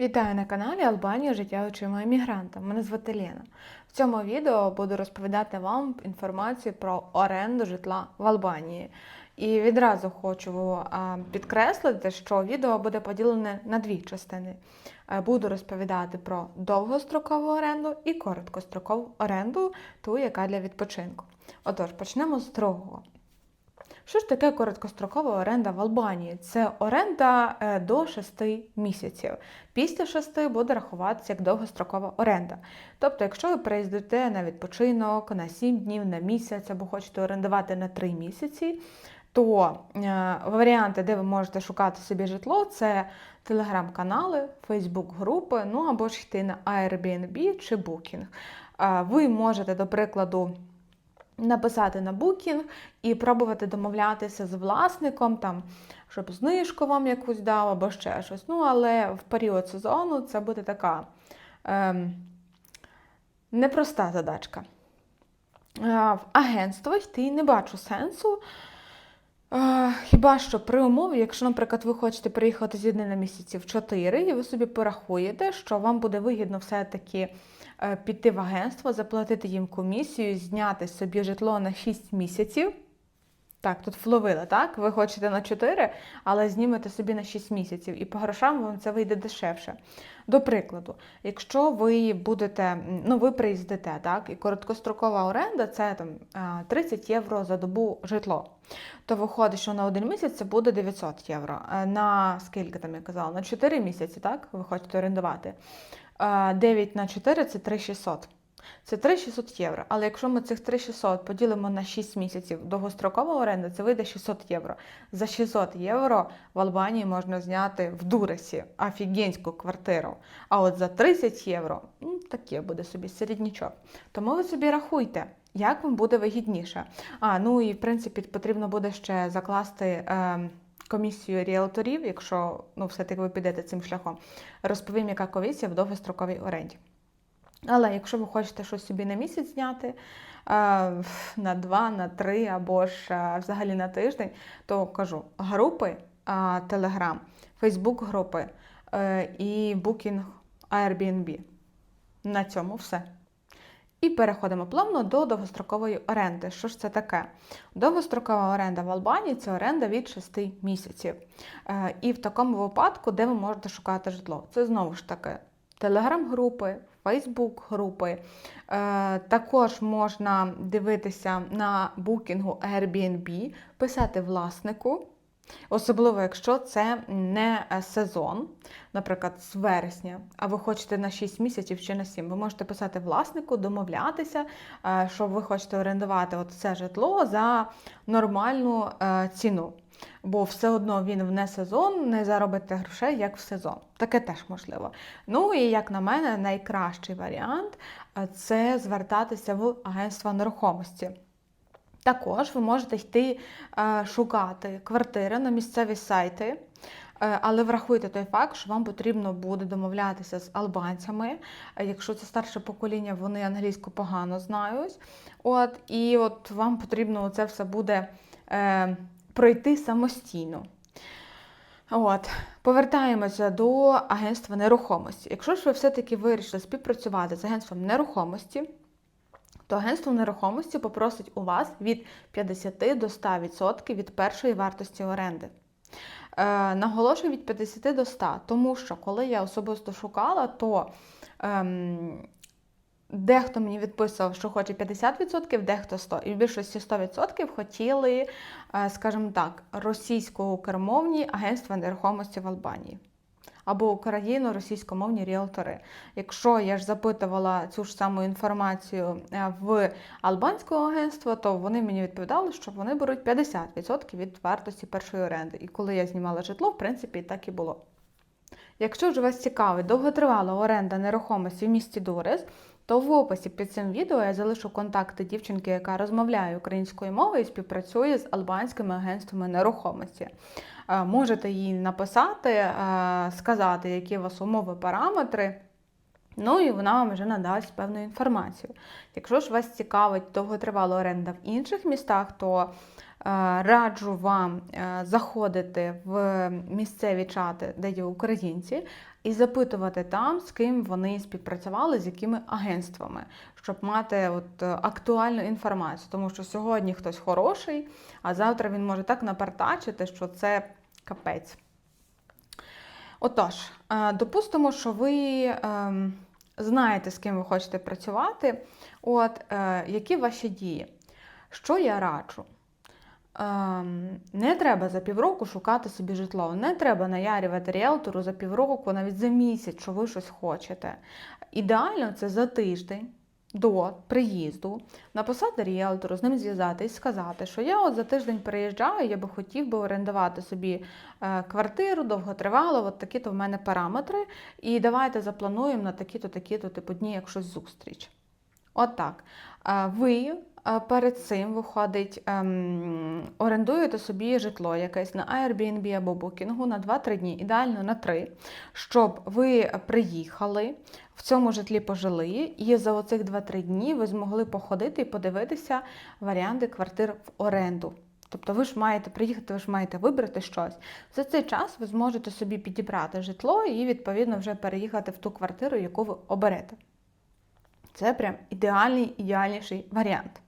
Вітаю на каналі Албанія життя очима емігранта. Мене звати Лена. В цьому відео буду розповідати вам інформацію про оренду житла в Албанії. І відразу хочу підкреслити, що відео буде поділене на дві частини. Е, Буду розповідати про довгострокову оренду і короткострокову оренду, ту, яка для відпочинку. Отож, почнемо з другого. Що ж таке короткострокова оренда в Албанії? Це оренда е, до 6 місяців. Після 6 буде рахуватися як довгострокова оренда. Тобто, якщо ви приїздите на відпочинок на 7 днів, на місяць або хочете орендувати на 3 місяці, то е, варіанти, де ви можете шукати собі житло, це телеграм-канали, фейсбук-групи, ну або ж йти на Airbnb чи Booking. Е, Ви можете, до прикладу, написати на Booking і пробувати домовлятися з власником, там, щоб знижку вам якусь дав або ще щось. Ну, але в період сезону це буде така ем, непроста задачка. Е, В агентство йти не бачу сенсу. Хіба що при умові, якщо, наприклад, ви хочете приїхати з на місяців 4, і ви собі порахуєте, що вам буде вигідно все-таки е, піти в агентство, заплатити їм комісію, зняти собі житло на 6 місяців. Так, тут вловили, так? Ви хочете на 4, але знімете собі на 6 місяців, і по грошам вам це вийде дешевше. До прикладу, якщо ви будете, ну ви приїздите, так, і короткострокова оренда це там е, 30 євро за добу житло, то виходить, що на один місяць це буде 900 євро. Е, На скільки там я казала? На 4 місяці, так? Ви хочете орендувати. Е, 9 на 4 це 3600. Це 3600 євро. Але якщо ми цих 3600 поділимо на 6 місяців довгострокова оренда, це вийде 600 євро. За 600 євро в Албанії можна зняти в Дуресі офігенську квартиру. А от за 30 євро ну, таке буде собі середнячок. Тому ви собі рахуйте, як вам буде вигідніше. А, ну і в принципі потрібно буде ще закласти. Е, Комісію ріелторів, якщо ну, все-таки ви підете цим шляхом, розповім, яка комісія в довгостроковій оренді. Але якщо ви хочете щось собі на місяць зняти, е, на два, на три або ж е, взагалі на тиждень, то кажу групи Telegram, Facebook групи е, і Booking Airbnb. На цьому все. І переходимо плавно до довгострокової оренди. Що ж це таке? Довгострокова оренда в Албанії це оренда від 6 місяців. Е, І в такому випадку, де ви можете шукати житло? Це знову ж таки телеграм-групи, Фейсбук-групи. Е, Також можна дивитися на букінгу Airbnb, писати власнику. Особливо, якщо це не сезон, наприклад, з вересня, а ви хочете на 6 місяців чи на 7, ви можете писати власнику, домовлятися, е, що ви хочете орендувати от це житло за нормальну е, ціну. Бо все одно він в не сезон не заробите грошей, як в сезон. Таке теж можливо. Ну і як на мене, найкращий варіант е, це звертатися в агентство нерухомості. Також ви можете йти е, шукати квартири на місцеві сайти, е, але врахуйте той факт, що вам потрібно буде домовлятися з албанцями. Якщо це старше покоління, вони англійську погано знають. От, і от вам потрібно це все буде пройти самостійно. От, повертаємося до агентства нерухомості. Якщо ж ви все-таки вирішили співпрацювати з агентством нерухомості, то агентство нерухомості попросить у вас від 50 до 100% від першої вартості оренди. Е, наголошую від 50 до 100, тому що коли я особисто шукала, то ем, дехто мені відписував, що хоче 50%, дехто 100%. І в більшості 100% хотіли, е, скажімо так, російсько-кермовні агентства нерухомості в Албанії або україно-російськомовні ріелтори. Якщо я ж запитувала цю ж саму інформацію е, в албанського агентства, то вони мені відповідали, що вони беруть 50% від вартості першої оренди. І коли я знімала житло, в принципі, так і було. Якщо ж вас цікавить довготривала оренда нерухомості в місті Дорес, то в описі під цим відео я залишу контакти дівчинки, яка розмовляє українською мовою і співпрацює з албанськими агентствами нерухомості. Е, Можете їй написати, е, сказати, які у вас умови, параметри. Ну і вона вам вже надасть певну інформацію. Якщо ж вас цікавить довготривала оренда в інших містах, то раджу вам е, заходити в місцеві чати, де є українці, і запитувати там, з ким вони співпрацювали, з якими агентствами, щоб мати от е, актуальну інформацію. Тому що сьогодні хтось хороший, а завтра він може так напартачити, що це капець. Отож, е, допустимо, що ви ем, знаєте, з ким ви хочете працювати. От, е, які ваші дії? Що я раджу? Ем, Не треба за півроку шукати собі житло, не треба наярювати ріелтору за півроку, навіть за місяць, що ви щось хочете. Ідеально це за тиждень до приїзду написати ріелтору, з ним зв'язатись, сказати, що я от за тиждень приїжджаю, я би хотів би орендувати собі е, квартиру довготривало, от такі-то в мене параметри, і давайте заплануємо на такі-то, такі-то типу дні, як щось зустріч. От так. Е, Ви перед цим виходить, ем, орендуєте собі житло якесь на Airbnb або Booking на 2-3 дні, ідеально на 3, щоб ви приїхали, в цьому житлі пожили, і за оцих 2-3 дні ви змогли походити і подивитися варіанти квартир в оренду. Тобто ви ж маєте приїхати, ви ж маєте вибрати щось. За цей час ви зможете собі підібрати житло і, відповідно, вже переїхати в ту квартиру, яку ви оберете. Це прям ідеальний, ідеальніший варіант.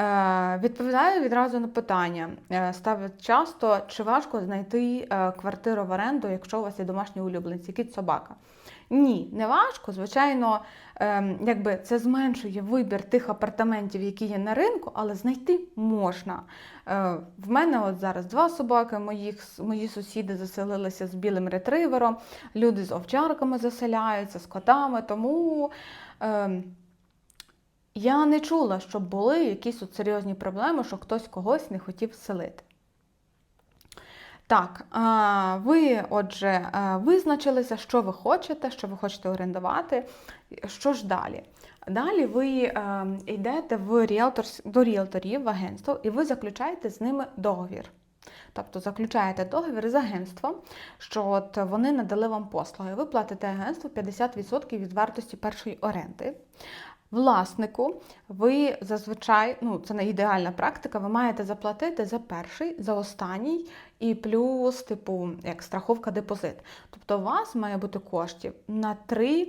Е, відповідаю відразу на питання. Е, ставлять часто, чи важко знайти е, квартиру в оренду, якщо у вас є домашні улюбленці, кіт собака. Ні, не важко. Звичайно, ем, якби це зменшує вибір тих апартаментів, які є на ринку, але знайти можна. В мене от зараз два собаки, моїх, мої сусіди заселилися з білим ретривером, люди з овчарками заселяються, з котами, тому. Я не чула, щоб були якісь от серйозні проблеми, що хтось когось не хотів селити. Так, ви, отже, визначилися, що ви хочете, що ви хочете орендувати. Що ж далі? Далі ви йдете в ріелтор, до ріелторів в агентство і ви заключаєте з ними договір. Тобто заключаєте договір з агентством, що от вони надали вам послуги. Ви платите агентству 50% від вартості першої оренди. Власнику, ви зазвичай, ну це не ідеальна практика, ви маєте заплатити за перший, за останній і плюс, типу, як страховка депозит. Тобто у вас має бути коштів на три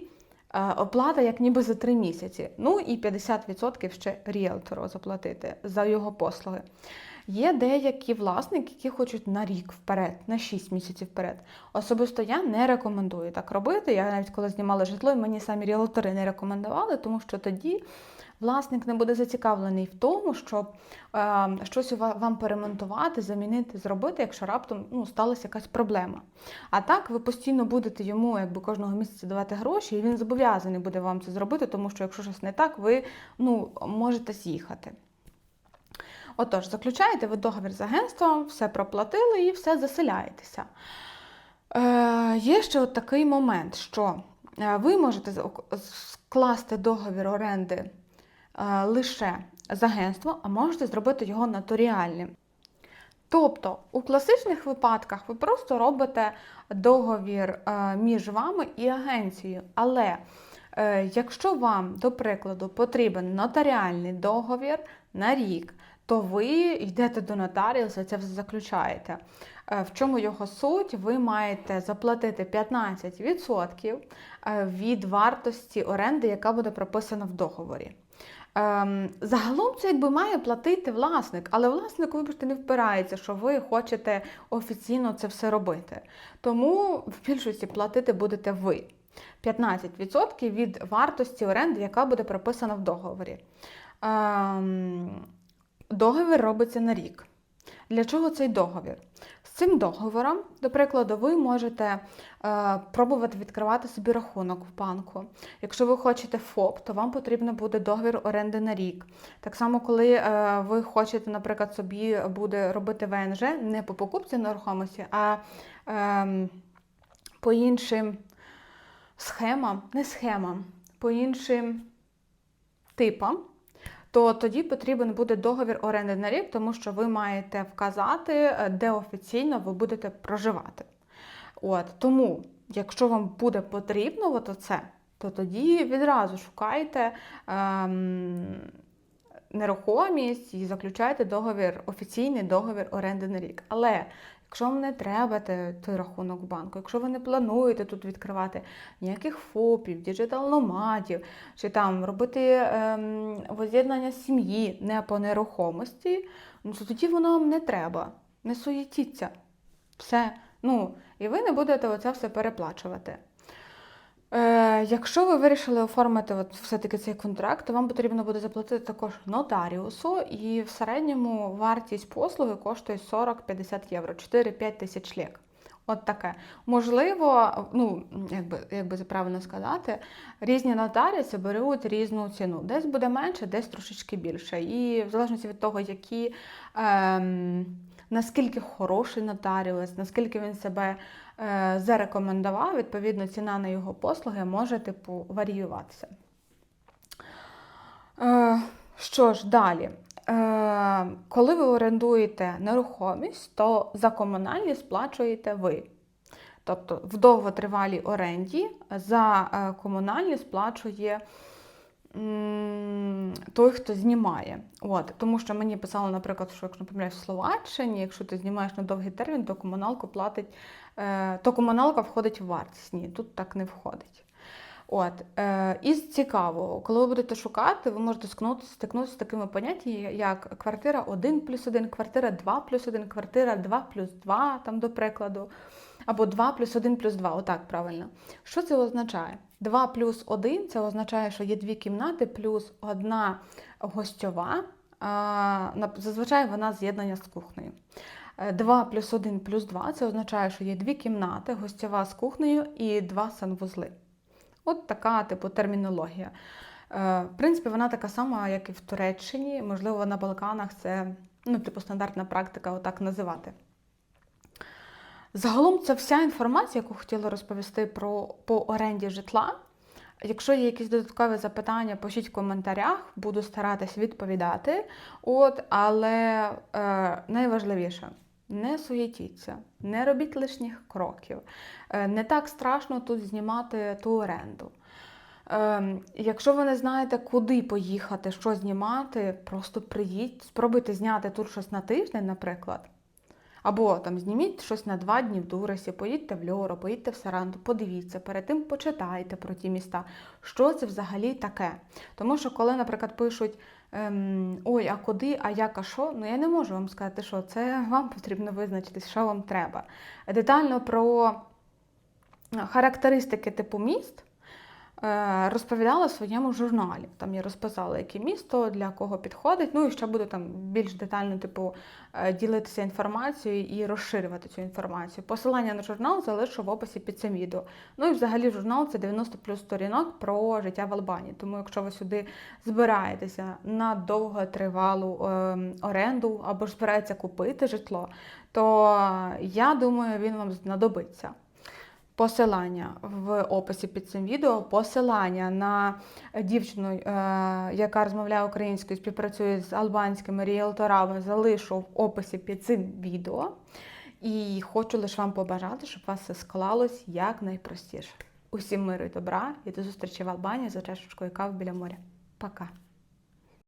е, оплата, як ніби за три місяці. Ну і 50% ще ріелтору заплатити за його послуги. Є деякі власники, які хочуть на рік вперед, на 6 місяців вперед. Особисто я не рекомендую так робити. Я навіть коли знімала житло, мені самі ріелтори не рекомендували, тому що тоді власник не буде зацікавлений в тому, щоб е, щось вам перемонтувати, замінити, зробити, якщо раптом ну, сталася якась проблема. А так ви постійно будете йому якби кожного місяця давати гроші, і він зобов'язаний буде вам це зробити, тому що якщо щось не так, ви ну, можете з'їхати. Отож, заключаєте ви договір з агентством, все проплатили і все заселяєтеся. Е, Є ще от такий момент, що е, ви можете скласти договір оренди е, лише з агентством, а можете зробити його нотаріальним. Тобто, у класичних випадках ви просто робите договір е, між вами і агенцією. Але е, якщо вам, до прикладу, потрібен нотаріальний договір на рік, то ви йдете до нотаріуса, це все заключаєте. Е, в чому його суть? Ви маєте заплатити 15% е, від вартості оренди, яка буде прописана в договорі. Ем, загалом це якби має платити власник, але власник, вибачте, не впирається, що ви хочете офіційно це все робити. Тому в більшості платити будете ви. 15% від вартості оренди, яка буде прописана в договорі. Ем, Договір робиться на рік. Для чого цей договір? З цим договором, до прикладу, ви можете е, пробувати відкривати собі рахунок в банку. Якщо ви хочете ФОП, то вам потрібен буде договір оренди на рік. Так само, коли е, ви хочете, наприклад, собі буде робити ВНЖ не по покупці нерухомості, а е, по іншим схемам, не схемам, по іншим типам то тоді потрібен буде договір оренди на рік, тому що ви маєте вказати, е, де офіційно ви будете проживати. От, Тому, якщо вам буде потрібно от це, то тоді відразу шукайте ем, нерухомість і заключайте договір, офіційний договір оренди на рік. Але якщо вам не треба той рахунок банку, якщо ви не плануєте тут відкривати ніяких ФОПів, діджитал-номадів, чи там робити ем, воз'єднання сім'ї не по нерухомості, ну то тоді воно вам не треба. Не суєтіться. Все. Ну, і ви не будете оце все переплачувати. Е, якщо ви вирішили оформити от все-таки цей контракт, то вам потрібно буде заплатити також нотаріусу, і в середньому вартість послуги коштує 40-50 євро, 4-5 тисяч лік. От таке. Можливо, ну, як би, як би це правильно сказати, різні нотаріуси беруть різну ціну. Десь буде менше, десь трошечки більше. І в залежності від того, які, ем, наскільки хороший нотаріус, наскільки він себе зарекомендував, відповідно, ціна на його послуги може типу варіюватися. Е, що ж, далі. Е, коли ви орендуєте нерухомість, то за комунальні сплачуєте ви. Тобто в довготривалій оренді за е, комунальні сплачує той, хто знімає. От, тому що мені писали, наприклад, що якщо не в Словаччині, якщо ти знімаєш на довгий термін, то комуналку платить, е, то комуналка входить в вартість. Ні, тут так не входить. От, е, із цікавого, коли ви будете шукати, ви можете стикнутися з такими поняттями, як квартира 1 плюс 1, квартира 2 плюс 1, квартира 2 плюс 2, там, до прикладу, або 2 плюс 1 плюс 2, отак правильно. Що це означає? 2 плюс 1 це означає, що є дві кімнати плюс одна гостьова, зазвичай вона з'єднання з кухнею. 2 плюс 1 плюс 2 це означає, що є дві кімнати, гостьова з кухнею і два санвузли. От така, типу, термінологія. Е, В принципі, вона така сама, як і в Туреччині. Можливо, на Балканах це ну, типу, стандартна практика отак називати. Загалом це вся інформація, яку хотіла розповісти про по оренді житла. Якщо є якісь додаткові запитання, пишіть в коментарях, буду старатись відповідати. От, але е, найважливіше не суєтіться, не робіть лишніх кроків. Е, не так страшно тут знімати ту оренду. Ем, якщо ви не знаєте, куди поїхати, що знімати, просто приїдьте, спробуйте зняти тут щось на тиждень, наприклад. Або там зніміть щось на два дні в Дуресі, поїдьте в Льоро, поїдьте в Саранту, подивіться, перед тим почитайте про ті міста, що це взагалі таке. Тому що, коли, наприклад, пишуть ем, ой, а куди, а як, а що, ну я не можу вам сказати, що це вам потрібно визначитись, що вам треба. Детально про характеристики типу міст розповідала в своєму журналі. Там я розписала, яке місто для кого підходить. Ну і ще буду там більш детально, типу, е, ділитися інформацією і розширювати цю інформацію. Посилання на журнал залишу в описі під цим відео. Ну і взагалі журнал це 90 плюс сторінок про життя в Албанії. Тому, якщо ви сюди збираєтеся на довготривалу е, оренду або ж збираєтеся купити житло, то я думаю, він вам знадобиться. Посилання в описі під цим відео, посилання на дівчину, е, яка розмовляє українською, співпрацює з албанськими ріелторами, залишу в описі під цим відео. І хочу лише вам побажати, щоб у вас все склалось якнайпростіше. Усім миру і добра і до зустрічі в Албанії за чашечкою кави біля моря. Пока!